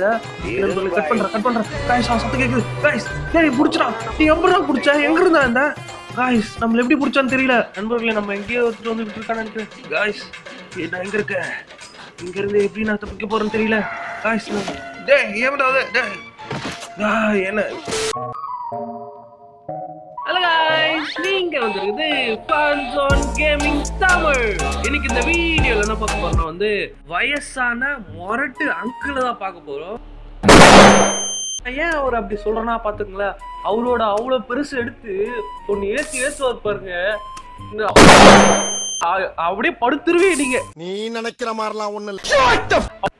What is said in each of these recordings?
Cut பண்ற cut பண்ற guys சத்து கேக்குது. காய்ஸ் டேய் புடிச்சடா. நீ எப்படிடா புடிச்ச? எங்க இருந்தா இந்த? காய்ஸ் நம்மள எப்படி புடிச்சான்னு தெரியல. நண்பர்களே நம்ம எங்கேயோ எடுத்துட்டு வந்துட்டு காய்ஸ் நான் எங்க இருக்கேன்? இங்க இருந்து எப்படி நான் தப்பிக்க போறேன்னு தெரியல. காய்ஸ் டேய் ஏமாடாத டேய். என்ன? நீங்க வந்திருக்குது ஃபன்ஸ் ஆன் கேமிங் தமிழ் இன்னைக்கு இந்த வீடியோல என்ன பார்க்க போறோம்னா வந்து வயசான மொரட்டு அங்கிள் தான் பார்க்க போறோம். ஏன் அவர் அப்படி சொல்றேன்னா பாத்துங்களேன் அவரோட அவ்வளவு பெருசு எடுத்து ஒன்னு ஏத்தி ஏத்துவார் பாருங்க. அப்படியே படுத்துருவே நீங்க. நீ நினைக்கிற மாதிரிலாம் ஒண்ணு இல்ல.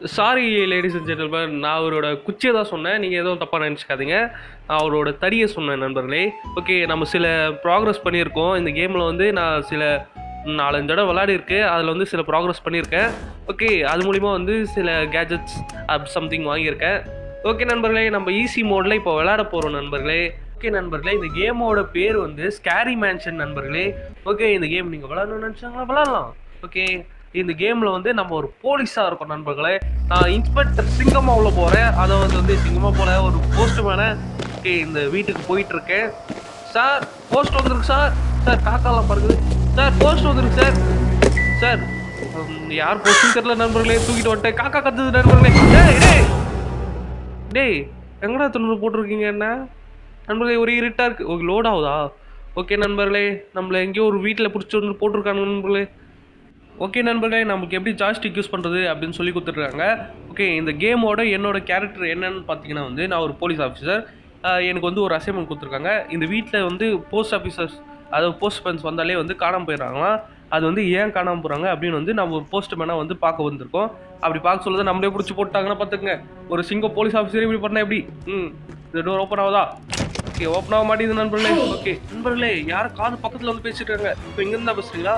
சாரி லேடிஸ் அண்ட் ஜென்டில்மேன் நான் அவரோட குச்சியை தான் சொன்னேன். நீங்கள் எதுவும் தப்பாக நினச்சிக்காதீங்க. நான் அவரோட தடியை சொன்னேன் நண்பர்களே. ஓகே நம்ம சில ப்ராக்ரஸ் பண்ணியிருக்கோம். இந்த கேமில் வந்து நான் சில நாலஞ்சு தடவை விளையாடிருக்கு அதில் வந்து சில ப்ராக்ரஸ் பண்ணியிருக்கேன். ஓகே அது மூலிமா வந்து சில கேஜெட்ஸ் அப் சம்திங் வாங்கியிருக்கேன். ஓகே நண்பர்களே நம்ம ஈஸி மோடில் இப்போ விளையாட போகிறோம் நண்பர்களே. ஓகே நண்பர்களே இந்த கேமோட பேர் வந்து ஸ்கேரி மேன்ஷன் நண்பர்களே. ஓகே இந்த கேம் நீங்கள் விளாடணும்னு நினச்சாங்களா விளாட்லாம். ஓகே இந்த கேமில் வந்து நம்ம ஒரு போலீஸாக இருக்கோம் நண்பர்களே. நான் இன்ஸ்பெக்டர் சிங்கமாவில் போகிறேன் அதை வந்து சிங்கமாக போல ஒரு போஸ்ட் மேலே ஓகே இந்த வீட்டுக்கு போயிட்டுருக்கேன். சார் போஸ்ட் வந்துருக்கு சார். சார் காக்காலாம் பாருக்குது சார் போஸ்ட் வந்துருக்கு சார். சார் யார் போஸ்ட்டும் தெரியல நண்பர்களே. தூக்கிட்டு வந்துட்டேன். காக்கா கத்துது நண்பர்களே. டேய் டேய். டேய் எங்கடா தொண்ணூறு போட்டிருக்கீங்க என்ன நண்பர்களே ஒரு இருட்டாக இருக்குது ஓகே லோட் ஆகுதா? ஓகே நண்பர்களே நம்மளை எங்கேயோ ஒரு வீட்டில் பிடிச்சி வந்து போட்டிருக்காங்க நண்பர்களே. ஓகே நண்பர்களே நமக்கு எப்படி ஜாய்ஸ்டிக் யூஸ் பண்ணுறது அப்படின்னு சொல்லி கொடுத்துட்ருக்காங்க ஓகே இந்த கேமோட என்னோட கேரக்டர் என்னன்னு பார்த்தீங்கன்னா வந்து நான் ஒரு போலீஸ் ஆஃபீஸர் எனக்கு வந்து ஒரு அசைன்மெண்ட் கொடுத்துருக்காங்க. இந்த வீட்டில் வந்து போஸ்ட் ஆஃபீஸர்ஸ் அதாவது போஸ்ட்மேன்ஸ் வந்தாலே வந்து காணாமல் போயிடுறாங்களாம் அது வந்து ஏன் காணாமல் போகிறாங்க அப்படின்னு வந்து நம்ம ஒரு போஸ்ட்மேனாக வந்து பார்க்க வந்திருக்கோம். அப்படி பார்க்க சொல்லுறது நம்மளே பிடிச்சி போட்டாங்கன்னா பார்த்துக்குங்க. ஒரு சிங்க போலீஸ் ஆஃபீஸர் இப்படி பண்ணால் எப்படி? ம் இந்த டோர் ஓப்பன் ஆகுதா? ஓகே ஓப்பன் ஆக மாட்டேங்குது நண்பர்களே. ஓகே நண்பர்களே யாரும் காது பக்கத்தில் வந்து பேசிட்டு இருக்காங்க இப்போ இங்கேருந்து தான் பேசுறீங்களா?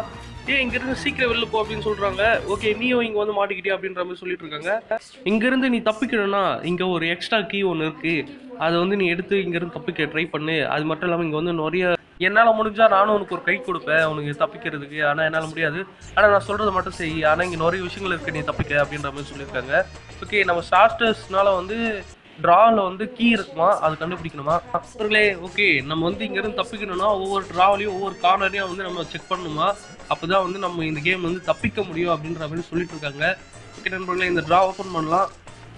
ஏன் இங்கிருந்து சீக்கிரம் வெளில போ அப்படின்னு சொல்றாங்க. ஓகே நீயும் இங்க வந்து மாட்டிக்கிட்டியா அப்படின்ற மாதிரி சொல்லிட்டு இருக்காங்க. இங்கிருந்து நீ தப்பிக்கணும்னா இங்க ஒரு எக்ஸ்ட்ரா கீ ஒன்று இருக்கு. அதை வந்து நீ எடுத்து இங்கிருந்து தப்பிக்க ட்ரை பண்ணு. அது மட்டும் இல்லாமல் இங்க வந்து நிறைய என்னால் முடிஞ்சா நானும் உனக்கு ஒரு கை கொடுப்பேன். உனக்கு தப்பிக்கிறதுக்கு. ஆனால் என்னால் முடியாது. ஆனால் நான் சொல்கிறது மட்டும் செய். ஆனால் இங்கே நிறைய விஷயங்கள் இருக்குது நீ தப்பிக்க அப்படின்ற மாதிரி சொல்லியிருக்காங்க. ஓகே நம்ம ஸ்டார்டர்ஸ்னால வந்து ட்ராவில் வந்து கீ இருக்குமா? அது கண்டுபிடிக்கணுமா? அப்புறங்களே ஓகே நம்ம வந்து இங்கேருந்து தப்பிக்கணும்னா ஒவ்வொரு ட்ராவிலையும் ஒவ்வொரு கார்னரையும் வந்து நம்ம செக் பண்ணணுமா? அப்போ தான் வந்து நம்ம இந்த கேம் வந்து தப்பிக்க முடியும் அப்படின்ற மாதிரி சொல்லிட்டு இருக்காங்க. ஓகே நண்பர்களே இந்த ட்ரா ஓப்பன் பண்ணலாம்.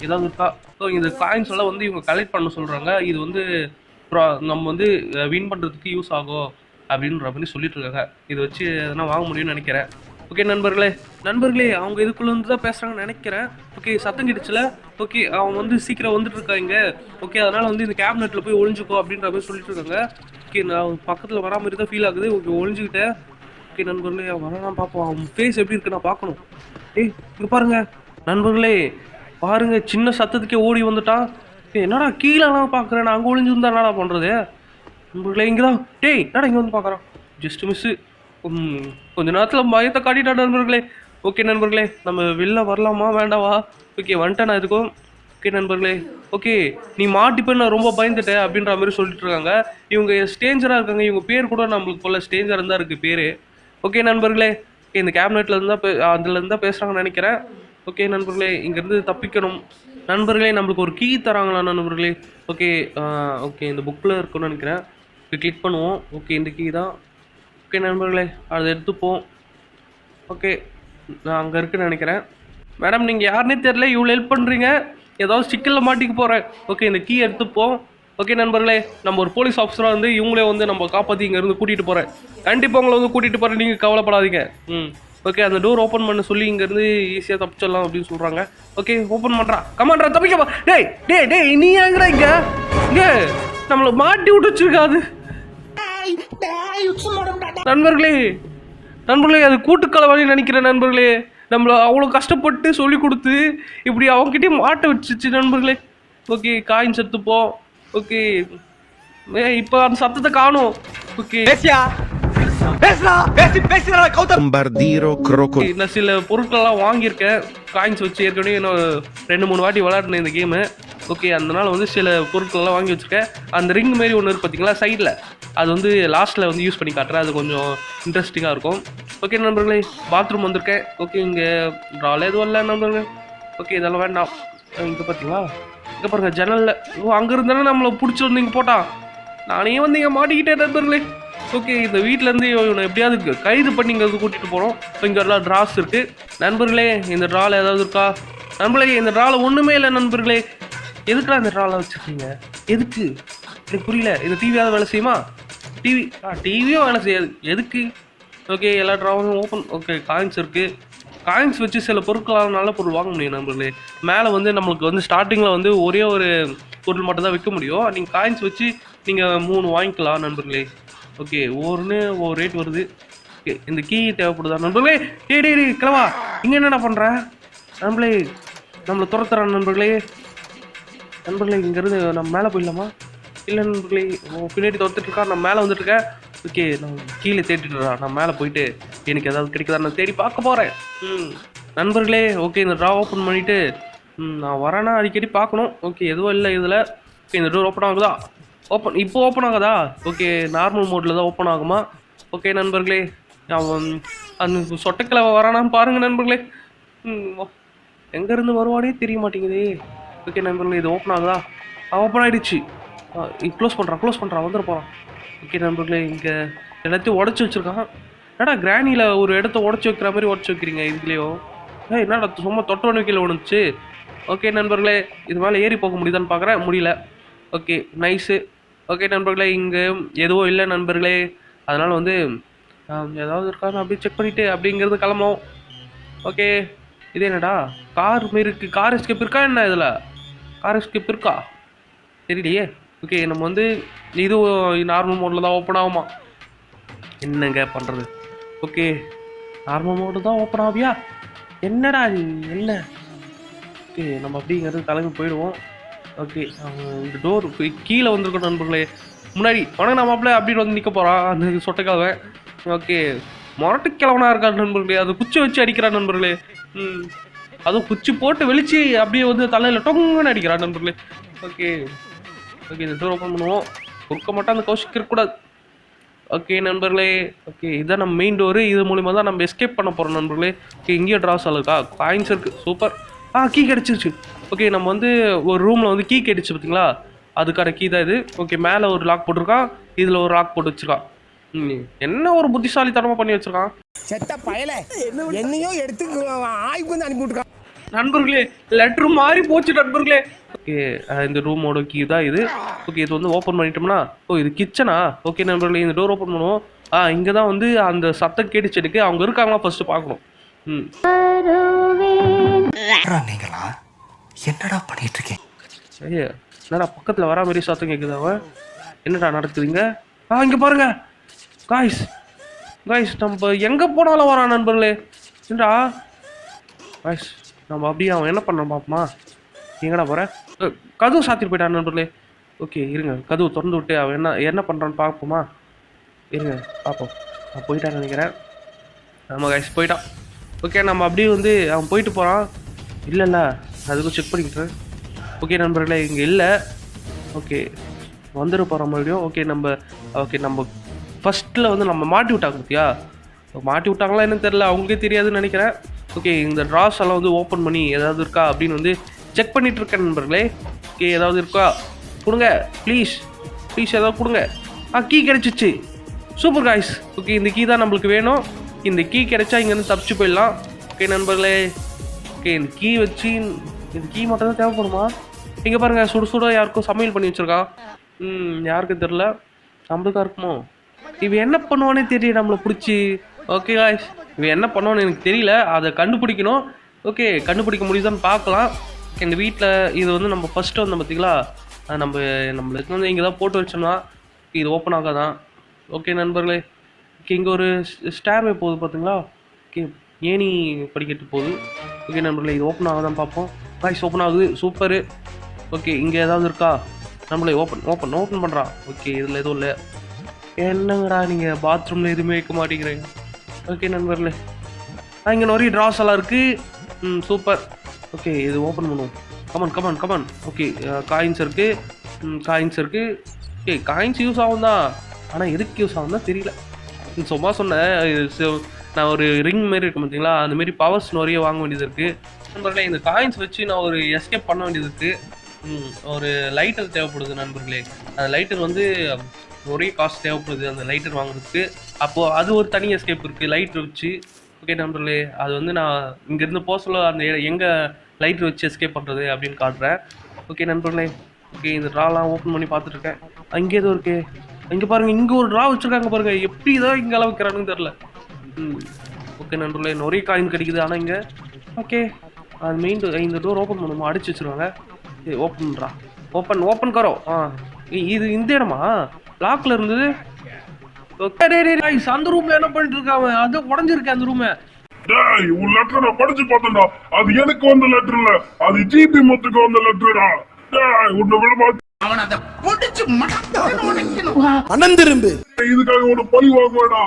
ஏதாவது இருக்கா? ஸோ இந்த காயின்ஸ் எல்லாம் வந்து இவங்க கலெக்ட் பண்ண சொல்கிறாங்க இது வந்து நம்ம வந்து வின் பண்ணுறதுக்கு யூஸ் ஆகும் அப்படின்ற மாதிரி சொல்லிட்டு இருக்காங்க. இதை வச்சு எதனா வாங்க முடியும்னு நினைக்கிறேன். ஓகே நண்பர்களே. நண்பர்களே அவங்க இதுக்குள்ளே வந்து தான் பேசுகிறாங்கன்னு நினைக்கிறேன். ஓகே சத்தம் கிடுச்சுல ஓகே அவன் வந்து சீக்கிரம் வந்துட்டு இருக்காங்க. ஓகே அதனால் வந்து இந்த கேபினெட்டில் போய் ஒளிஞ்சுக்கோ அப்படின்ற மாதிரி சொல்லிட்டு இருக்காங்க. ஓகே நான் பக்கத்தில் வரா மாதிரி தான் ஃபீல் ஆகுது. ஓகே ஒளிஞ்சுக்கிட்டேன். ஓகே நண்பர்களே அவன் வரலாம் பார்ப்போம். அவன் ஃபேஸ் எப்படி இருக்கு நான் பார்க்கணும். ஏய் இங்கே பாருங்க. நண்பர்களே பாருங்க சின்ன சத்தத்துக்கே ஓடி வந்துட்டான். என்னடா கீழெல்லாம் பார்க்குறேன் நான் அங்கே ஒளிஞ்சிருந்தா என்னடா பண்ணுறது நண்பர்களே இங்கே தான் டேய் என்னடா இங்கே வந்து பார்க்குறான்? ஜஸ்ட் மிஸ்ஸு கொஞ்ச நேரத்தில் பயத்தை காட்டிட்டா நண்பர்களே. ஓகே நண்பர்களே நம்ம வெளில வரலாமா வேண்டாவா? ஓகே வந்துட்டேன் நான் இதுக்கும். ஓகே நண்பர்களே ஓகே நீ மாட்டிப்ப நான் ரொம்ப பயந்துட்டேன் அப்படின்ற மாதிரி சொல்லிட்டு இருக்காங்க. இவங்க ஸ்டேஞ்சராக இருக்காங்க. இவங்க பேர் கூட நம்மளுக்கு போல ஸ்டேஞ்சராக இருந்தால் இருக்குது பேர். ஓகே நண்பர்களே ஓகே இந்த கேபினெட்லேருந்து தான் பே அதுலேருந்து தான் பேசுகிறாங்கன்னு நினைக்கிறேன். ஓகே நண்பர்களே இங்கேருந்து தப்பிக்கணும். நண்பர்களே நம்மளுக்கு ஒரு கீ தராங்களா நண்பர்களே? ஓகே ஓகே இந்த புக்கில் இருக்குன்னு நினைக்கிறேன். இப்போ கிளிக் பண்ணுவோம். ஓகே இந்த கீ தான். ஓகே நண்பர்களே அதை எடுத்துப்போம். ஓகே நான் அங்கே இருக்குன்னு நினைக்கிறேன். மேடம் நீங்கள் யாருன்னே தெரில இவ்வளோ ஹெல்ப் பண்ணுறீங்க ஏதாவது சிக்கலில் மாட்டிக்க போகிறேன் ஓகே இந்த கீ எடுத்துப்போம். ஓகே நண்பர்களே நம்ம ஒரு போலீஸ் ஆஃபீஸராக வந்து இவங்களே வந்து நம்ம காப்பாற்றி இங்கேருந்து கூட்டிகிட்டு போகிறேன் கண்டிப்பாக உங்களை வந்து கூட்டிகிட்டு போகிறேன் நீங்கள் கவலைப்படாதீங்க. ம் ஓகே அந்த டோர் ஓப்பன் பண்ண சொல்லி இங்கேருந்து ஈஸியாக தப்பிச்சிடலாம் அப்படின்னு சொல்கிறாங்க ஓகே ஓப்பன் பண்ணுறா கமாண்ட்ரா தப்பிக்கப்பா டேய் டேய் டேய் நீ ஏங்கடா இங்கே? இங்கே நம்மளை மாட்டி விட்டு வச்சுருக்காது. நண்பர்களே நண்பர்களே அது கூட்டுக்கலவாணி நினைக்கிறேன் நண்பர்களே நம்மள அவ்வளோ கஷ்டப்பட்டு சொல்லி கொடுத்து இப்படி அவங்ககிட்டயே மாட்ட வச்சுச்சு நண்பர்களே. ஓகே காயின் செத்துப்போம். ஓகே ஏ இப்போ அந்த சத்தத்தை காணும். ஓகே. crocodilo. நான் சில பொருட்கள்லாம் வாங்கியிருக்கேன். காயின்ஸ் வச்சு ஏற்கனவே இன்னும் ரெண்டு மூணு வாட்டி விளாட்னேன் இந்த கேமு ஓகே அதனால வந்து சில பொருட்கள்லாம் வாங்கி வச்சுருக்கேன். அந்த ரிங் மாரி ஒன்று இருக்கு பார்த்தீங்களா சைடில் அது வந்து லாஸ்ட்டில் வந்து யூஸ் பண்ணி காட்டுறேன். அது கொஞ்சம் இன்ட்ரெஸ்டிங்காக இருக்கும். ஓகே நண்பர்களே பாத்ரூம் வந்திருக்கேன். ஓகே இங்கே ட்ரால எதுவும் இல்லை நண்பர்களே. ஓகே இதெல்லாம் வேண்டாம். இங்கே பார்த்தீங்களா இங்கே பாருங்கள் ஜன்னலில் ஓ அங்கே இருந்தானே நம்மளை பிடிச்சி நீங்கள் போட்டான். நானே வந்து இங்கே மாட்டிக்கிட்டேன் நண்பர்களே. ஓகே இந்த வீட்டிலேருந்து இவனை எப்படியாவது கைது பண்ணி இங்கே கூட்டிகிட்டு போகிறோம் இங்கே எல்லாம் ட்ராஸ் இருக்குது நண்பர்களே இந்த ட்ராவில் ஏதாவது இருக்கா? நண்பர்களே இந்த ட்ராவில் ஒன்றுமே இல்லை நண்பர்களே. எதுக்குடா இந்த ட்ராவில் வச்சுருக்கீங்க? எதுக்கு? எனக்கு புரியல. இந்த டிவியாவது வேலை செய்யுமா? டிவி ஆ டிவியும் வேலை செய்யாது. எதுக்கு? ஓகே எல்லா ட்ராவும் ஓப்பன் ஓகே காயின்ஸ் இருக்குது காயின்ஸ் வச்சு சில பொருட்களால் நல்ல பொருள் வாங்க முடியும் நண்பர்களே. மேலே வந்து நம்மளுக்கு வந்து ஸ்டார்டிங்கில் வந்து ஒரே ஒரு பொருள் மட்டும் தான் விற்க முடியும். நீங்கள் காயின்ஸ் வச்சு நீங்கள் மூணு வாங்கிக்கலாம் நண்பர்களே. ஓகே ஒவ்வொன்று ஒவ்வொரு ரேட் வருது. ஓகே இந்த கீ தேவைப்படுதா நண்பர்களே? டே டே டே கிளவா இங்கே என்னடா பண்ணுற நண்பர்களே நம்மளை துரத்துறான் நண்பர்களே. நண்பர்களே இங்கேருந்து நம்ம மேலே போயிடலாமா? இல்லை நண்பர்களே ஓ பின்னாடி துரத்துட்டு இருக்கா நான் மேலே வந்துட்டு இருக்கேன் ஓகே நான் கீழே தேடிட்டுறா நான் மேலே போயிட்டு எனக்கு ஏதாவது கிடைக்குதா நான் தேடி பார்க்க போகிறேன் ம். நண்பர்களே ஓகே இந்த ட்ரா ஓப்பன் பண்ணிவிட்டு ம் நான் வரேன்னா அடிக்கடி பார்க்கணும். ஓகே எதுவும் இல்லை இதில். ஓகே இந்த டோர் ஓப்பன் ஆகுதா? ஓப்பன் இப்போ ஓப்பன் ஆகுதா? ஓகே நார்மல் மோடில் தான் ஓப்பன் ஆகுமா? ஓகே நண்பர்களே அவன் அந்த சொட்டக்கிழவை வரானான்னு பாருங்கள் நண்பர்களே. ம் எங்கேருந்து வருவானே தெரிய மாட்டேங்குதே. ஓகே நண்பர்களே இது ஓப்பன் ஆகுதா? ஓப்பன் ஆகிடுச்சு க்ளோஸ் பண்ணுறான் க்ளோஸ் பண்ணுறான் வந்துட போகிறான் ஓகே நண்பர்களே இங்கே எல்லாத்தையும் உடச்சி வச்சுருக்கான். என்னடா கிராணியில் ஒரு இடத்த உடச்சி வைக்கிற மாதிரி உடச்சி வைக்கிறீங்க இதுலேயோ? ஏ என்னடா சும்மா தொட்டவனு கீழே விழுந்துச்சு. ஓகே நண்பர்களே இது மேலே ஏறி போக முடியுதான்னு பார்க்குறேன் முடியல. ஓகே நைஸு ஓகே நண்பர்களே இங்கே எதுவும் இல்லை நண்பர்களே. அதனால் வந்து ஏதாவது இருக்கான்னு அப்படியே செக் பண்ணிவிட்டு அப்படிங்கிறது கிளம்போம் ஓகே இது என்னடா? கார் மாரி இருக்குது கார் எஸ்கேப் இருக்கா என்ன இதில்? கார் எஸ்கேப் இருக்கா? தெரியலையே. ஓகே நம்ம வந்து இது நார்மல் மோடில் தான் ஓப்பன் ஆகுமா? என்னங்க பண்ணுறது ஓகே நார்மல் மோடு தான் ஓப்பன் ஆகியா என்னடா இது? என்ன? ஓகே நம்ம அப்படிங்கிறது கிளம்பி போயிடுவோம். ஓகே இந்த டோர் கீழே வந்திருக்கோம் நண்பர்களே முன்னாடி உனக்கு நம்ம அப்படியே அப்படின்னு வந்து நிற்க போகிறான் அந்த சொட்டைக்காவை ஓகே முரட்டு கிழவனா இருக்கான் நண்பர்களே அது குச்சி வச்சு அடிக்கிறார் நண்பர்களே. ம் அதுவும் குச்சி போட்டு வெளிச்சு அப்படியே வந்து தலையில் டொங்குன்னு அடிக்கிறார் நண்பர்களே. ஓகே ஓகே இந்த டோர் ஓப்பன் பண்ணுவோம். குறுக்க மட்டும் அந்த கௌஷிக் இருக்கக்கூடாது. ஓகே நண்பர்களே. ஓகே இதான் நம்ம மெயின் டோரு இது மூலிமா தான் நம்ம எஸ்கேப் பண்ண போகிறோம் நண்பர்களே. ஓகே இங்கேயும் ட்ராஸ் இருக்கா? காயின்ஸ் இருக்குது சூப்பர் ஆ கீ கிடச்சிருச்சு. ஓகே நம்ம வந்து ஒரு ரூமில் வந்து கீ கிடச்சி பார்த்தீங்களா அதுக்கான கீ தான் இது. ஓகே மேலே ஒரு லாக் போட்டிருக்கான். இதில் ஒரு லாக் போட்டு வச்சிருக்கான். ம், என்ன ஒரு புத்திசாலித்தனமாக பண்ணி வச்சிருக்கான்? செத்த பயல. என்னையும் எடுத்து ஆய்வு வந்து அனுப்பி விட்டுருக்கான் நண்பர்களே லெட்ரு மாறி போச்சு நண்பர்களே. ஓகே இந்த ரூமோட கீ தான் இது. ஓகே இது வந்து ஓப்பன் பண்ணிட்டோம்னா ஓ இது கிச்சனா ஓகே நண்பர்களே இந்த டோர் ஓப்பன் பண்ணுவோம். ஆ இங்கே தான் வந்து அந்த சத்தம் கேட்டுச்சு எனக்கு அவங்க இருக்காங்களா ஃபர்ஸ்ட் பார்க்கணும். ம். நீங்களா? என்னடா பண்ணிட்டு இருக்கீங்க ஐயா என்னடா பக்கத்தில் வரா மாதிரி சத்தம் கேட்குது அவன் என்னடா நடக்குதுங்க? ஆ இங்கே பாருங்க. காய்ஸ் காய்ஸ் நம்ம எங்கே போனாலும் வரான் நண்பர்களே. என்னடா? காய்ஸ் நம்ம அப்படியே அவன் என்ன பண்ண பாப்போமா? எங்கடா போகிறேன் கதவு சாத்திட்டு போயிட்டான் நண்பர்களே. ஓகே இருங்க. கதவு திறந்து விட்டு அவன் என்ன என்ன பண்ணுறான்னு பார்ப்போமா இருங்க பார்ப்போம் நான் போயிட்டான்னு நினைக்கிறேன். ஆமாம் கைஸ் போயிட்டான். ஓகே நம்ம அப்படியே வந்து அவன் போயிட்டு போகிறான் இல்லைல்ல அதுக்கும் செக் பண்ணிக்கிட்டேன் ஓகே நண்பர்களே இங்கே இல்லை. ஓகே வந்துட போகிறோம் மறுபடியும். ஓகே நம்ம ஓகே நம்ம ஃபஸ்ட்டில் வந்து நம்ம மாட்டி விட்டாங்க பார்த்தியா மாட்டி விட்டாங்களா என்னன்னு தெரில அவங்களுக்கே தெரியாதுன்னு நினைக்கிறேன். ஓகே இந்த ட்ராஸ் எல்லாம் வந்து ஓப்பன் பண்ணி ஏதாவது இருக்கா அப்படின்னு வந்து செக் பண்ணிட்டு இருக்கேன் நண்பர்களே. ஓகே ஏதாவது இருக்கா? கொடுங்க ப்ளீஸ் ப்ளீஸ் ஏதாவது கொடுங்க. ஆ கீ கிடச்சிச்சு. சூப்பர் காய்ஸ் ஓகே இந்த கீ தான் நம்மளுக்கு வேணும். இந்த கீ கிடைச்சா இங்கேருந்து தப்பிச்சு போயிடலாம். ஓகே நண்பர்களே. ஓகே இந்த கீ வச்சு இந்த கீ மட்டும் தான் தேவைப்படுமா? இங்கே பாருங்கள் சுடு சுட யாருக்கும் சமையல் பண்ணி வச்சிருக்கான் ம் யாருக்கும் தெரில நம்மளுக்கா இருக்குமோ? இவன் என்ன பண்ணுவானே தெரியல நம்மளை பிடிச்சி. ஓகே காய்ஸ் இவன் என்ன பண்ணோன்னு எனக்கு தெரியல. அதை கண்டுபிடிக்கணும். ஓகே கண்டுபிடிக்க முடியுதான்னு பார்க்கலாம். எங்கள் வீட்டில் இது வந்து நம்ம ஃபஸ்ட்டு வந்தோம் பார்த்தீங்களா நம்ம நம்மளுக்கு வந்து இங்கே தான் போட்டு வச்சோம்னா இது ஓப்பன் ஆகாதான். ஓகே நண்பர்களே ஓகே இங்கே ஒரு ஸ்டார்வே போகுது பார்த்தீங்களா ஓகே ஏணி படிக்கட்டு போகுது. ஓகே நண்பர்களே இது ஓப்பன் ஆகாதான் பார்ப்போம். பாய்ஸ் ஓப்பன் ஆகுது. சூப்பரு ஓகே இங்கே ஏதாவது இருக்கா? நம்மளே ஓப்பன் ஓப்பன் ஓப்பன் பண்ணுறான் ஓகே இதில் எதுவும் இல்லை. என்னங்கடா நீங்கள் பாத்ரூமில் எதுவுமே வைக்க மாட்டேங்கிறீங்க? ஓகே நண்பர்களே. ஆ இங்கே நிறைய ட்ராஸ் எல்லாம் இருக்குது ம் சூப்பர் ஓகே இது ஓப்பன் பண்ணுவோம். Come on come on come on okay coins இருக்குது காயின்ஸ் இருக்குது ஓகே காயின்ஸ் யூஸ் ஆகும் தான். ஆனால் எதுக்கு யூஸ் ஆகும் தான் தெரியல சும்மா சொன்னேன். நான் ஒரு ரிங் மாரி இருக்கும் பார்த்தீங்களா அந்த மாரி பவர்ஸ் நிறைய வாங்க வேண்டியது இருக்குது நண்பர்களே இந்த காயின்ஸ் வச்சு நான் ஒரு எஸ்கேப் பண்ண வேண்டியது இருக்குது ஒரு லைட்டர் தேவைப்படுது நண்பர்களே. அந்த லைட்டர் வந்து ஒரே காசு தேவைப்படுது அந்த லைட்டர் வாங்குறதுக்கு. அப்போது அது ஒரு தனி எஸ்கேப் இருக்குது லைட்டர் வச்சு ஓகே நண்பர்களே அது வந்து நான் இங்கேருந்து போக சொல்ல அந்த எங்கே லைட்டர் வச்சு எஸ்கேப் பண்ணுறது அப்படின்னு காட்டுறேன். ஓகே நண்பர்களே ஓகே இந்த ட்ராலாம் ஓப்பன் பண்ணி பார்த்துட்ருக்கேன். அங்கே எதுவும் இருக்கே. இங்கே பாருங்க இங்கே ஒரு ட்ரா வச்சுருக்காங்க பாருங்கள் எப்படி தான் இங்கே அளவு தெரில ம். ஓகே நண்பர்களே நிறைய காயின் கிடைக்குது. ஆனால் இங்கே ஓகே அது மெயின் இந்த டோர் ஓப்பன் பண்ணுமா? அடிச்சு வச்சிருவாங்க. ஓப்பன் பண்ணுறா ஓப்பன் ஓப்பன் கரோ ஆ. இது இந்த இடமா? லாக்ல இருந்தது. அந்த ரூம்ல என்ன பண்ணிட்டு இருக்காங்க அது உடஞ்சிருக்கு அந்த ரூம் டேய் உன் லெட்டர் நான் படிச்சு பார்த்தேன்டா. அது எனக்கு வந்த லெட்டர் இல்ல. அது ஜிபி முத்துக்கு வந்த லெட்டர்டா டேய் உன்னை விட மாட்டேன் அனந்திரும்பு திரும்பு இதுக்காக உன்னை பழி வாங்குவேடா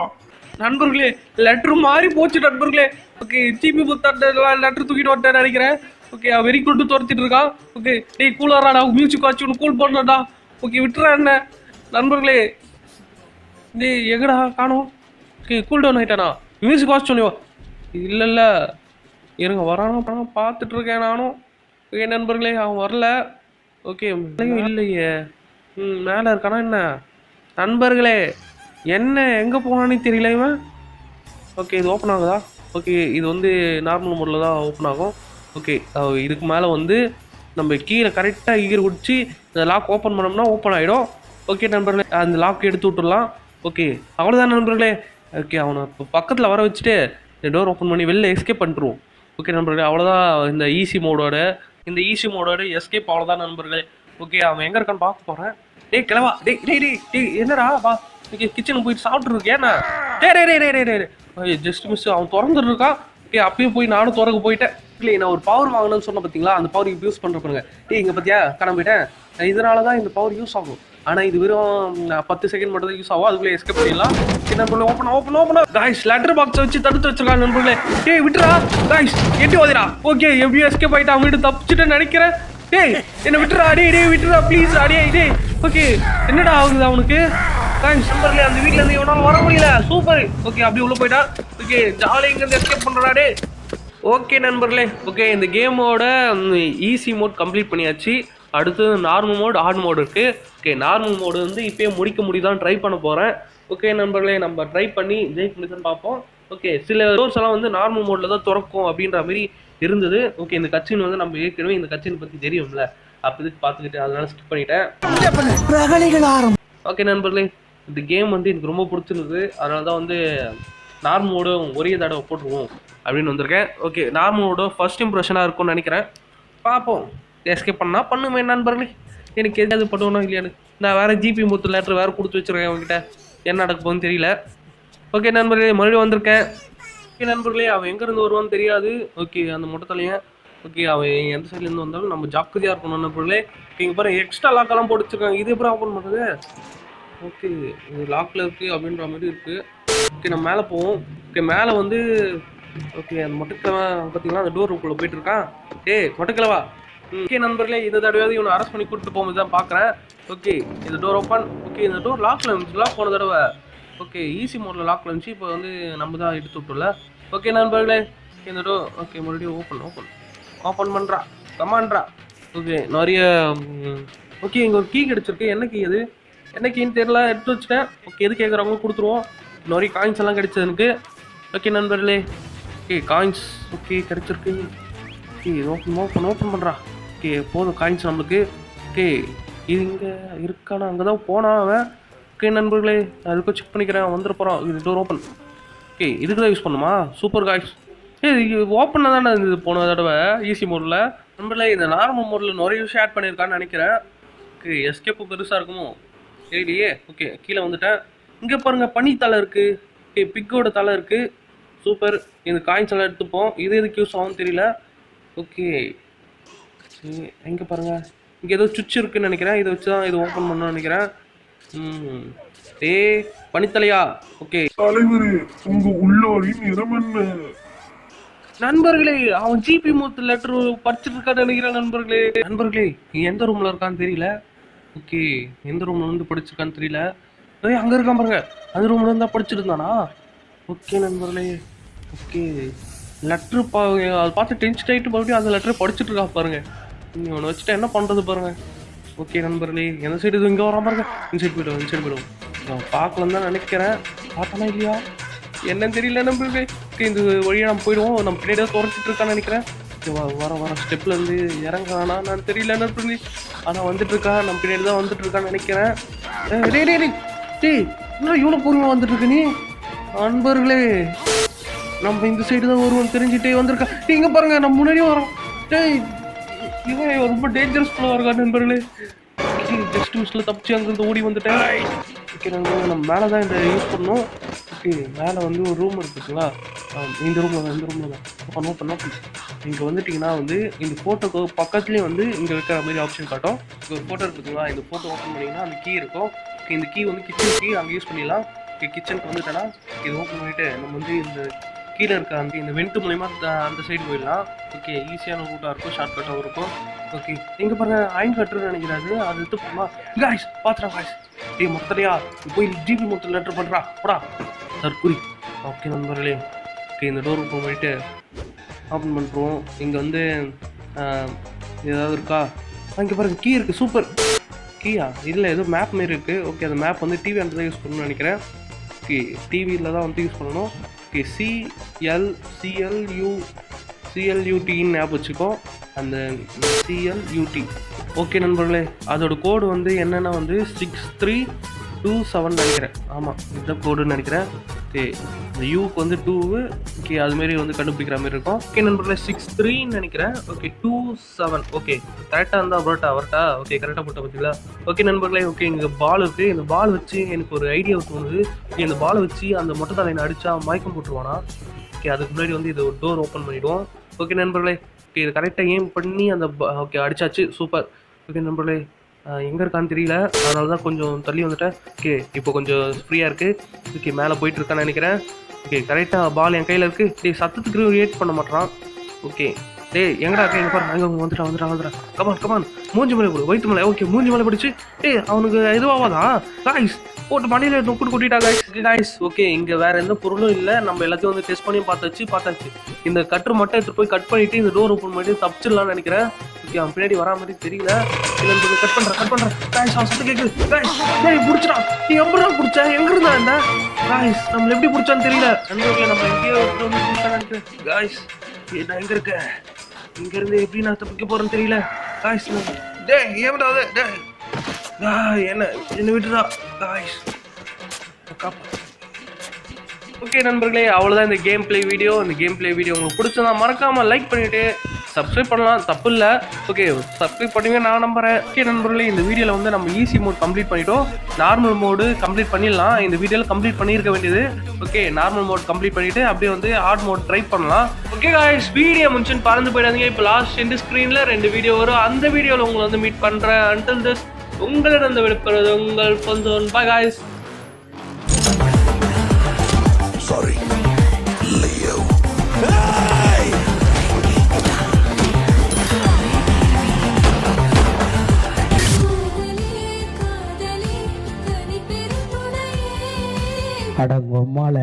நண்பர்களே லெட்டர் மாறி போச்சு நண்பர்களே. ஓகே ஜிபி புத்தாட்ட லெட்டர் தூக்கிட்டு வந்துட்டேன் நினைக்கிறேன். ஓகே அவன் வெறி கொண்டு துரத்திட்டு இருக்கான். ஓகே டேய் கூலாராடா மியூசிக் வச்சு ஒன்று கூல் பண்ணடா ஓகே விட்டுறா என்ன? நண்பர்களே நீ எங்கடா காணோம்? ஓகே கூல் டவுன் ஆகிட்டானா மியூசிக் வாட்ச் சொன்னியோ? இல்லை இல்லை இருங்க வரானா பணம் பார்த்துட்ருக்கேன் நானும் ஓகே நண்பர்களே அவன் வரல. ஓகே இல்லையே. ம் மேலே இருக்கானா என்ன? நண்பர்களே என்ன எங்கே போனான்னு தெரியல இவன்? ஓகே இது ஓப்பன் ஆகுதா? ஓகே இது வந்து நார்மல் மோடில் தான் ஓப்பன் ஆகும். ஓகே இதுக்கு மேலே வந்து நம்ம கீழே கரெக்டாக ஈர் குடிச்சு இந்த லாக் ஓப்பன் பண்ணோம்னா ஓப்பன் ஆகிடும் ஓகே நண்பர்களே அந்த லாக் எடுத்து விட்டுடலாம். ஓகே அவ்வளோதான் நண்பர்களே. ஓகே அவனை இப்போ பக்கத்தில் வர வச்சுட்டு இந்த டோர் ஓப்பன் பண்ணி வெளில எஸ்கேப் பண்ணிட்டுருவோம். ஓகே நண்பர்களே அவ்வளோதான் இந்த ஈசி மோடோட இந்த ஈசி மோடோட எஸ்கேப் அவ்வளோதான் நண்பர்களே. ஓகே அவன் எங்கே இருக்கான்னு பார்க்க போகிறேன் டேய் கிளவா டேய் டேய் டேய் டேய் என்னடா வா. ஓகே கிச்சனுக்கு போயிட்டு சாப்பிட்ருக்கேன் நான் டே ரே ரே ரே ரே ரே ஜஸ்ட் மிஸ் அவன் திறந்துருக்கான் இருக்கான். ஓகே அப்பயும் போய் நானும் திறக்க போயிட்டேன். இல்லை நான் ஒரு பவர் வாங்கணும்னு சொன்ன பார்த்தீங்களா அந்த பவர் யூஸ் பண்ணுற பாருங்க. டேய் இங்கே பார்த்தியா கிளம்பிட்டேன். இதனால தான் இந்த பவர் யூஸ் ஆகும். ஆனால் இது வெறும் பத்து செகண்ட் மட்டும் தான் யூஸ் ஆகும். அதுக்குள்ளே எஸ்கேப் பண்ணிடலாம். என்ன பண்ணல open open open guys letter box வச்சு தடுத்து வச்சிருக்காங்க நண்பர்களே டேய் விட்டுறா. காய்ஸ் எட்டி ஓதிடா. ஓகே எப்படியும் எஸ்கேப் ஆகிட்டு அவங்க தப்பிச்சுட்டு நினைக்கிறேன். டேய் என்ன விட்டுறா அடே டே விட்டுறா ப்ளீஸ் அடே டே ஓகே என்னடா ஆகுது அவனுக்கு? காய்ஸ் நண்பர்களே அந்த வீட்டில் இருந்து எவனாலும் வர முடியல. சூப்பர் ஓகே அப்படியே உள்ளே போயிட்டா. ஓகே ஜாலியாக இங்கேருந்து எஸ்கேப் பண்ணுறா டே ஓகே நண்பர்களே. ஓகே இந்த கேமோட ஈஸி மோட் கம்ப்ளீட் பண்ணியாச்சு. அடுத்து நார்மல் மோட் ஹார்ட் மோட் இருக்குது ஓகே நார்மல் மோடு வந்து இப்போயே முடிக்க முடியுதான்னு ட்ரை பண்ண போகிறேன் ஓகே நண்பர்களே நம்ம ட்ரை பண்ணி ஜெயிக்க முடியுதுன்னு பார்ப்போம். ஓகே சில டோர்ஸ் எல்லாம் வந்து நார்மல் மோடில் தான் திறக்கும் அப்படின்ற மாதிரி இருந்தது. ஓகே இந்த கட்சின் வந்து நம்ம ஏற்கனவே இந்த கட்சின் பற்றி தெரியும்ல. அப்போ இதுக்கு பார்த்துக்கிட்டு அதனால ஸ்கிப் பண்ணிட்டேன். ஓகே நண்பர்களே இந்த கேம் வந்து எனக்கு ரொம்ப பிடிச்சிருந்தது. அதனால தான் வந்து நார்மல் மோடு ஒரே தடவை போட்டுருவோம் அப்படின்னு வந்திருக்கேன். ஓகே நார்மல் ஃபர்ஸ்ட் இம்ப்ரெஷனாக இருக்கும்னு நினைக்கிறேன். பார்ப்போம். எஸ்கேப் பண்ணா பண்ணுமே நண்பர்களே. எனக்கு எதாவது பண்ணுவோம் இல்லையானு நான் வேறு ஜிபி முத்து லேட்டர் வேறு கொடுத்து வச்சிருக்கேன் அவங்ககிட்ட என்ன நடக்க போகுதுன்னு தெரியல. ஓகே நண்பர்களே மறுபடியும் வந்திருக்கேன். ஓகே நண்பர்களே அவன் எங்கேருந்து வருவான்னு தெரியாது. ஓகே அந்த மொட்டத்தலையன் ஓகே அவன் எந்த சைட்லேருந்து வந்தாலும் நம்ம ஜாக்கிரதையாக இருக்கணும் நண்பர்களே. இங்கே பாரு எக்ஸ்ட்ரா லாக்கெல்லாம் போட்டு இது எப்படி ஓப்பன் பண்ணுறது ஓகே இது லாக்கில் இருக்குது அப்படின்ற மாதிரி இருக்குது ஓகே நம்ம மேலே போவோம். ஓகே மேலே வந்து ஓகே அந்த மொட்டைக்கிழமை பார்த்தீங்கன்னா அந்த டோர் ரூம்குள்ளே போயிட்டுருக்கான் ஏய் மொட்டைக்கிழவா ஓகே நண்பர்களே இந்த தடவையாவது இவனை அரெஸ்ட் பண்ணி கூட்டிட்டு போகும்போது தான் பார்க்குறேன். ஓகே இந்த டோர் ஓப்பன் ஓகே இந்த டோர் லாக்கில் இருந்துச்சுலாம் போன தடவை. ஓகே ஈஸி மோடில் லாக்கில் இருந்துச்சு இப்போ வந்து நம்ம தான் எடுத்து விட்டோம்ல. ஓகே நண்பர்களே இந்த டோர் ஓகே மறுபடியும் ஓப்பன் ஓப்பன் ஓப்பன் பண்ணுறா கமாண்ட்ரா ஓகே நிறைய ஓகே இங்கே ஒரு கீ கிடச்சிருக்கு. என்ன கீ அது? என்ன கீன்னு தெரியல எடுத்து வச்சுட்டேன். ஓகே எது கேட்குறவங்க கொடுத்துருவோம். நிறைய காயின்ஸ் எல்லாம் கிடைச்சது எனக்கு. ஓகே நண்பர்களே ஓகே காயின்ஸ் ஓகே கிடச்சிருக்கு. ஓகே ஓப்பன் ஓப்பன் ஓப்பன் பண்ணுறா ஓகே போதும் காயின்ஸ் நம்மளுக்கு. ஓகே இது இங்கே இருக்கானா? அங்கே தான் போனான் அவன். ஓகே நண்பர்களே நான் செக் பண்ணிக்கிறேன். வந்துட போகிறான் இது டோர் ஓப்பன் ஓகே இதுக்கு தான் யூஸ் பண்ணுமா? சூப்பர் காய்ஸ் ஏ இது ஓப்பனில் தானே இருந்தது போன தடவை? ஈஸி மோடில் நண்பர்களே இந்த நார்மல் மோடில் நிறைய விஷயம் ஆட் பண்ணியிருக்கான்னு நினைக்கிறேன். ஓகே எஸ்கேப்பு பெருசாக இருக்குமோ? தெரியலையே. ஓகே கீழே வந்துட்டேன். இங்கே பாருங்கள் பனி தலை இருக்குது ஓகே பிக்கோட தலை இருக்குது சூப்பர் இந்த காயின்ஸ் எல்லாம் எடுத்துப்போம். இது எதுக்கு யூஸ் ஆகும்னு தெரியல. ஓகே. எங்கே பாருங்க. இங்கே ஏதோ சுவிட்ச் இருக்குன்னு நினைக்கிறேன். இதை வச்சு தான் இது ஓப்பன் பண்ணணும்னு நினைக்கிறேன். ம். டேய் பனித்தலையா? ஓகே. தலைவரே உங்க உள்ளோரின் நிறம் என்ன? நண்பர்களே அவன் ஜிபி மூத்து லெட்டர் படிச்சுட்டு இருக்கான்னு நினைக்கிறேன் நண்பர்களே. நண்பர்களே நீ எந்த ரூம்ல இருக்கான்னு தெரியல? ஓகே எந்த ரூம்ல வந்து படிச்சிருக்கான்னு தெரியல? ஏய் அங்க இருக்கான் பாருங்க. அந்த ரூம்ல இருந்தா படிச்சிட்டு இருந்தானா ஓகே நண்பர்களே. ஓகே. லெட்ரு பா அதை பார்த்து டென்ஷன் ஆகிட்டு மறுபடியும் அந்த லெட்டரை படிச்சுட்டு இருக்கா பாருங்க. நீ ஒன்று வச்சுட்டு என்ன பண்ணுறது பாருங்க. ஓகே நண்பர்களே எந்த சைடு இது இங்கே வரான் பாருங்க இந்த சைடு போய்டும் இந்த சைடு போய்டும் நான் பார்க்கலன்னு தான் நினைக்கிறேன். பார்த்தானா இல்லையா? என்னன்னு தெரியல நண்பர்களே. ஓகே இந்த வழியாக நம்ம போயிடுவோம். நம்ம பின்னாடி தான் இருக்கான்னு நினைக்கிறேன். வர வர ஸ்டெப்பில் இருந்து இறங்கானா நான் தெரியல நண்பர்களே. ஆனால் வந்துட்டு இருக்கா நம்ம பின்னாடி தான் வந்துட்டு இருக்கான்னு நினைக்கிறேன். ரே ரே ரே டேய். டேய் இவ்வளோ பொறுமையாக வந்துட்டு நீ? நண்பர்களே நம்ம இந்த சைடு தான் வருவோம் தெரிஞ்சுட்டே வந்திருக்கா இங்கே பாருங்க நம்ம முன்னாடியே வரோம் டேய் இவன் ரொம்ப டேஞ்சரஸ் ஃபுல்லாக இருக்கா நண்பர்களே. ஜஸ்ட் மிஸ்ல தப்பிச்சு அங்கிருந்து ஓடி வந்துட்டேன். ஓகே நாங்கள் நம்ம மேலே தான் இதை யூஸ் பண்ணோம். ஓகே மேலே வந்து ஒரு ரூம் இருக்குங்களா இந்த ரூமில் தான் இந்த ரூமில் தான். ஓப்பன் ஓப்பன் ஓப்பன் இங்கே வந்துட்டிங்கன்னா வந்து இந்த ஃபோட்டோக்கு பக்கத்துலேயே வந்து இங்கே இருக்கிற மாதிரி ஆப்ஷன் காட்டும். இங்கே ஒரு ஃபோட்டோ இருக்குதுங்களா இந்த ஃபோட்டோ ஓப்பன் பண்ணிங்கன்னா அந்த கீ இருக்கும். இந்த கீ வந்து கிச்சன் கீ அங்கே யூஸ் பண்ணிடலாம். ஓகே கிச்சனுக்கு வந்துட்டேன்னா இது ஓப்பன் பண்ணிவிட்டு நம்ம வந்து இந்த கீழே இருக்க அந்த இந்த வெண்ட்டு மூலிமா த- அந்த சைடு போயிடலாம். ஓகே ஈஸியான ரூட்டாக இருக்கும் ஷார்ட் கட்டாகவும் இருக்கும். ஓகே எங்கே பாருங்க அயன் கட்டுன்னு நினைக்கிறாரு. அது எடுத்து போமா காய்ஸ் பாத்துறா காய்ஸ் டேய் மொத்தலையா போய் ஜிபி மொத்தம் லெட்டர் பண்ணுறா போடா. தற்குறி ஓகே நண்பர்களே. ஓகே இந்த டோர் ஓப்பன் பண்ணிட்டு ஓப்பன் பண்ணுறோம் இங்கே வந்து ஏதாவது இருக்கா? இங்கே பாருங்க கீ இருக்குது சூப்பர் கீயா இல்லை ஏதோ மேப் மாரி இருக்குது ஓகே அந்த மேப் வந்து டிவி அந்த யூஸ் பண்ணணும்னு நினைக்கிறேன். ஓகே டிவியில் தான் வந்து யூஸ் பண்ணணும். ஓகே சிஎல் சிஎல்யூ சிஎல்யூடின்னு ஞாபகம் வச்சுக்கோ. அந்த சிஎல்யூடி ஓகே நண்பர்களே அதோட கோடு வந்து என்னென்னா வந்து சிக்ஸ் த்ரீ டூ செவன் நினைக்கிறேன். ஆமாம் இதுதான் கோடுன்னு நினைக்கிறேன். ஓகே இந்த யூக்கு வந்து டூவு ஓகே அதுமாரி வந்து கண்டுபிடிக்கிற மாதிரி இருக்கும். ஓகே நண்பர்களே சிக்ஸ் த்ரீன்னு நினைக்கிறேன். ஓகே டூ செவன் ஓகே கரெக்டாக இருந்தால் பரோட்டா அவர்ட்டா ஓகே கரெக்டாக போட்ட பார்த்தீங்களா ஓகே நண்பர்களே ஓகே இங்கே பால் இருக்குது இந்த பால் வச்சு எனக்கு ஒரு ஐடியா தோணுது. ஓகே இந்த பாலை வச்சு அந்த மொட்டை தலையை அடித்தா மயக்கம் போட்டுருவானா? ஓகே அதுக்கு முன்னாடி வந்து இது ஒரு டோர் ஓப்பன் பண்ணிவிடுவோம் ஓகே நண்பர்களே ஓகே இது கரெக்டாக ஏம் பண்ணி அந்த ஓகே அடிச்சாச்சு. சூப்பர் ஓகே நண்பர்களே எங்கே இருக்கான்னு தெரியல. அதனால தான் கொஞ்சம் தள்ளி வந்துட்டேன். ஓகே இப்போ கொஞ்சம் ஃப்ரீயாக இருக்குது ஓகே மேலே போயிட்டு நினைக்கிறேன். ஓகே கரெக்டாக பால் என் கையில் இருக்குது டே சத்தத்துக்கு ரியாக்ட் பண்ண மாட்டான் ஓகே டேய் எங்கடா இருக்கே? எங்கே பாரு அங்கே வந்துட்டான் வந்துட்டான் வந்துட்டான் கமான் கமான் மூஞ்சி மலை போடு வயிற்று மலை. ஓகே மூஞ்சி மலை பிடிச்சி. டே அவனுக்கு இதுவாகாதா காய்ஸ் போட்டு மணியில் நொக்குடு கொட்டிட்டா காய்ஸ் காய்ஸ் ஓகே இங்கே வேற எந்த பொருளும் இல்லை. நம்ம எல்லாத்தையும் வந்து டெஸ்ட் பண்ணி பார்த்தாச்சு பார்த்தாச்சு. இந்த கட்ரு மட்டும் எடுத்து போய் கட் பண்ணிட்டு இந்த டோர் ஓப்பன் பண்ணிட்டு தப்பிச்சிடலாம்னு நினைக்கிறேன். அவன் பின்னாடி வரா மாதிரி தெரியல. இல்லை கட் பண்ணுறேன் கட் பண்ணுறேன் காய்ஸ் அவன் சத்து கேட்குது காய்ஸ் டேய் பிடிச்சிடா. நீ எப்படா பிடிச்ச? எங்க இருந்தா இந்த காய்ஸ் நம்மள எப்படி பிடிச்சான்னு தெரியல. நண்பர்களே நம்ம எங்கேயோ நினைக்கிறேன் காய்ஸ் நான் எங்க இருக்கேன்? இங்க இருந்து எப்படி நான் தப்பிக்க போறேன்னு தெரியல. காய்ஸ் டேய் ஏன்டா அது? டேய். என்ன? என்ன விட்டுடா. காய்ஸ் ஓகே நண்பர்களே அவ்வளோதான் இந்த கேம் பிளே வீடியோ இந்த கேம் ப்ளே வீடியோ உங்களுக்கு பிடிச்சதா மறக்காமல் லைக் பண்ணிவிட்டு சப்ஸ்கிரைப் பண்ணலாம். தப்பு இல்லை. ஓகே சப்ஸ்கிரைப் பண்ணுங்க நான் நம்புறேன். ஓகே நண்பர்களே இந்த வீடியோவில் வந்து நம்ம ஈஸி மோட் கம்ப்ளீட் பண்ணிட்டோம். நார்மல் மோடு கம்ப்ளீட் பண்ணிடலாம். இந்த வீடியோவில் கம்ப்ளீட் பண்ணியிருக்க வேண்டியது. ஓகே நார்மல் மோட் கம்ப்ளீட் பண்ணிட்டு அப்படியே வந்து ஹார்ட் மோட் ட்ரை பண்ணலாம். ஓகே காய்ஸ் வீடியோ முடிச்சுன்னு பறந்து போயிடாதீங்க. இப்போ லாஸ்ட் ரெண்டு ஸ்க்ரீனில் ரெண்டு வீடியோ வரும். அந்த வீடியோவில் உங்களை வந்து மீட் பண்ணுறேன் அன்டில் திஸ் உங்களிடம் விடுப்பது உங்கள் பொந்தோன். Bye guys sorry அடங்கும்மால